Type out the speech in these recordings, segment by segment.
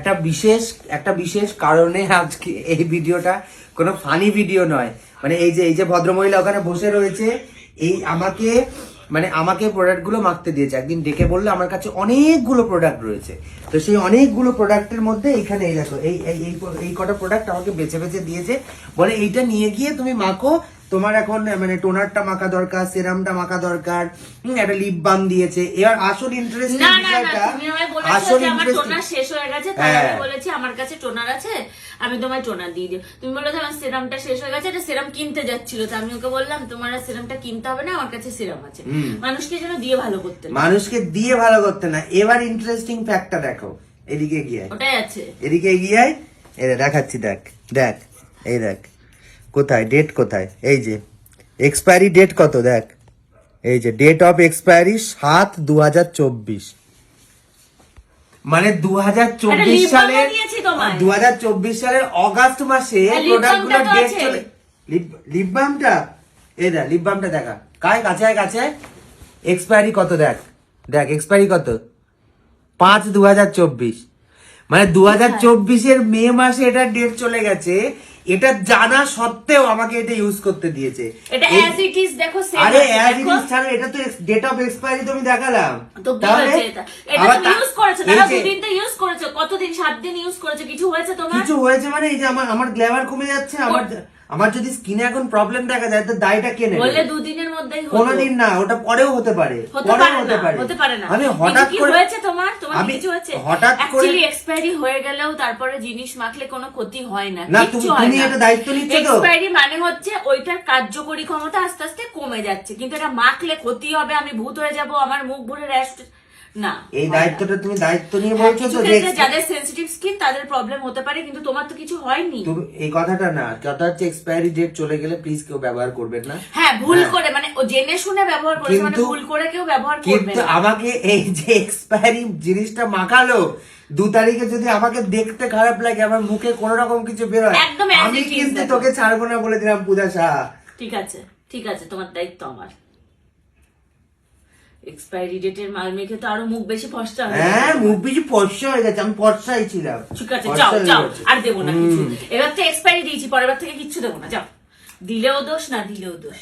একটা বিশেষ একটা বিশেষ কারণে আজকে এই ভিডিওটা কোনো ফানি ভিডিও নয়। মানে এই যে এই যে ভদ্রমহিলা ওখানে বসে রয়েছে, এই আমাকে মানে আমাকে প্রোডাক্টগুলো মাখতে দিয়েছে। একদিন ডেকে বললে, আমার কাছে অনেকগুলো প্রোডাক্ট রয়েছে। তো সেই অনেকগুলো প্রোডাক্টের মধ্যে এইখানে এই দেখো, এই এই কটা প্রোডাক্ট আমাকে বেছে বেছে দিয়েছে। বলে এইটা নিয়ে গিয়ে তুমি মাখো তোমার এখন মানে টোনারটা মাখা দরকার সেরামটা মাখা দরকার একটা লিপ বাম দিয়েছে। এবার আসল ইন্টারেস্টিং বিষয়টা আসল আমার ইন্টারেস্টিং টোনার শেষ হয়ে গেছে তাই হ্যাঁ। আমি বলেছি আমার কাছে টোনার আছে আমি তোমায় টোনার দিয়ে দিই তুমি বলেছ আমার সিরামটা শেষ হয়ে গেছে এটা সিরাম কিনতে যাচ্ছিল তো আমি ওকে বললাম তোমার আর সিরামটা কিনতে হবে না আমার কাছে সিরাম আছে। মানুষকে যেন দিয়ে ভালো করতে মানুষকে দিয়ে ভালো করতে না এবার ইন্টারেস্টিং ফ্যাক্টটা দেখো এদিকে গিয়ে ওটাই আছে। এদিকে গিয়ে দেখাচ্ছি দেখ দেখ এই দেখ। কোথায়? ডেট কোথায়? এই যে এক্সপায়ারি ডেট কত? দেখ। এই যে ডেট অফ এক্সপায়ারি সাত দু হাজার চব্বিশ। মানে দু হাজার চব্বিশ সালের দু হাজার চব্বিশ সালের অগাস্ট মাসে প্রোডাক্টগুলো ডেট চলে লিপ বামটা এই দেখ লিপ বামটা দেখা। কায় কাছে কাছে? এক্সপায়ারি কত দেখ? দেখ এক্সপায়ারি কত? পাঁচ দু হাজার চব্বিশ। মানে দু হাজার চব্বিশের মে মাসে এটা ডেট চলে গেছে এটা জানা সত্ত্বেও আমাকে এটা ইউজ করতে দিয়েছে। এটা অ্যাজ ইট ইজ দেখো আরে অ্যাজ ইট ইজ ছাড়া এটা তো ডেট অফ এক্সপায়ারি তুমি দেখালাম। তো তাহলে এটা? তুমি ইউজ করেছ তারা দুদিন তো ইউজ করেছ কতদিন? সাত দিন ইউজ করেছ কিছু হয়েছে তোমার? কিছু হয়েছে মানে এই যে আমার আমার গ্ল্যামার কমে যাচ্ছে আমার আমার যদি স্কিনে এখন প্রবলেম দেখা যায় তো দায়টা কে নেবে? বললে দুদিনের মধ্যেই কোনোদিন না ওটা পরেও হতে পারে। হতে পরেও হতে পারে। হতে পারে না। আমি হঠাৎ করে হয়েছে তোমার? তোমার কিছু হয়েছে? হঠাৎ করে অ্যাকচুয়ালি এক্সপায়ারি হয়ে গেলেও তারপরে জিনিস মাখলে কোনো ক্ষতি হয় না না, তুমি এটা দায়িত্ব নিচ্ছ তো? এক্সপায়ারি মানে হচ্ছে ওইটার কার্যকরী ক্ষমতা আস্তে আস্তে কমে যাচ্ছে। কিন্তু এটা মাখলে ক্ষতি হবে আমি ভূত হয়ে যাব আমার মুখ ভরে র্যাশ না এই দায়িত্বটা তুমি দায়িত্ব নিয়ে হ্যাঁ, বলছো তো যাদের সেনসিটিভ স্কিন তাদের প্রবলেম হতে পারে কিন্তু তোমার তো কিছু হয়নি। তুমি এই কথাটা না কথা হচ্ছে এক্সপায়ারি ডেট চলে গেলে প্লিজ কেউ ব্যবহার করবেন না। হ্যাঁ ভুল হ্যাঁ। করে মানে জেনে শুনে ব্যবহার করেছে মানে ভুল করে কেউ ব্যবহার করবে কিন্তু আমাকে এই যে এক্সপায়ারি জিনিসটা মাখালো দু তারিখে যদি আমাকে দেখতে খারাপ লাগে আমার মুখে কোনো রকম কিছু বেরোয় একদম আমি কিন্তু তোকে ছাড়বো না বলে দিলাম পূজা শাহ। ঠিক আছে ঠিক আছে তোমার দায়িত্ব আমার। এক্সপায়ারি ডেটের মাল মেখে তো আরও মুখ বেশি হয়ে হ্যাঁ মুখ বেশি হয়ে গেছে আমি ছিলাম। ঠিক আছে যাও যাও আর দেবো না কিছু। এবার তো এক্সপায়ারি দিয়েছি পরের থেকে কিচ্ছু দেবো না যাও। দিলেও দোষ না দিলেও দোষ।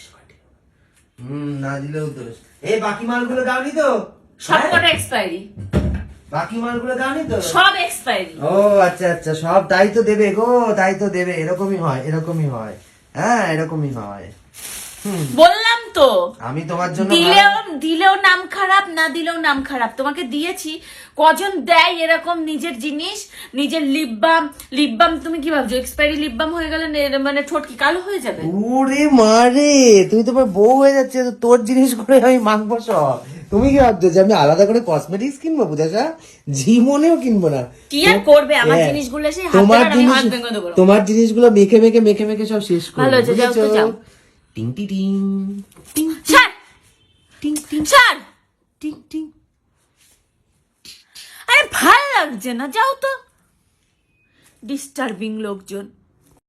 হুম না দিলেও দোষ। এই বাকি মালগুলো দাওনি তো? সব হ্যাঁ? কটা এক্সপায়ারি বাকি মালগুলো দাওনি তো? সব এক্সপায়ারি ও আচ্ছা আচ্ছা সব তাই তো দেবে গো তাই তো দেবে। এরকমই হয় এরকমই হয়। হ্যাঁ এরকমই হয়। বললাম তো? আমি তোমার জন্য দিলেও দিলেও নাম খারাপ না দিলেও নাম খারাপ। তোমাকে দিয়েছি। কজন দেয় এরকম নিজের জিনিস? নিজের লিপ বাম লিপ বাম তুমি কি ভাবছ? এক্সপায়ারি লিপ বাম হয়ে গেলে মানে ঠোঁট কি কালো হয়ে যাবে? ওরে মারে তুই তোমার বউ হয়ে যাচ্ছে তো তোর জিনিস করে আমি মাখবো সব। তুমি কি ভাবছ যে আমি আলাদা করে কসমেটিক্স কিনবো বুঝাসা জীবনেও কিনবো না। কি আর করবে? আমার হ্যাঁ, জিনিসগুলো এসে হাত তোমার জিনিস তোমার জিনিসগুলো মেখে মেখে মেখে মেখে সব শেষ করব ভালো তো যাও। টিং টি টিং টিং ছাড় টিং টিং ছাড় টিং টিং আরে ভালো লাগছে না যাও তো। ডিস্টার্বিং লোকজন।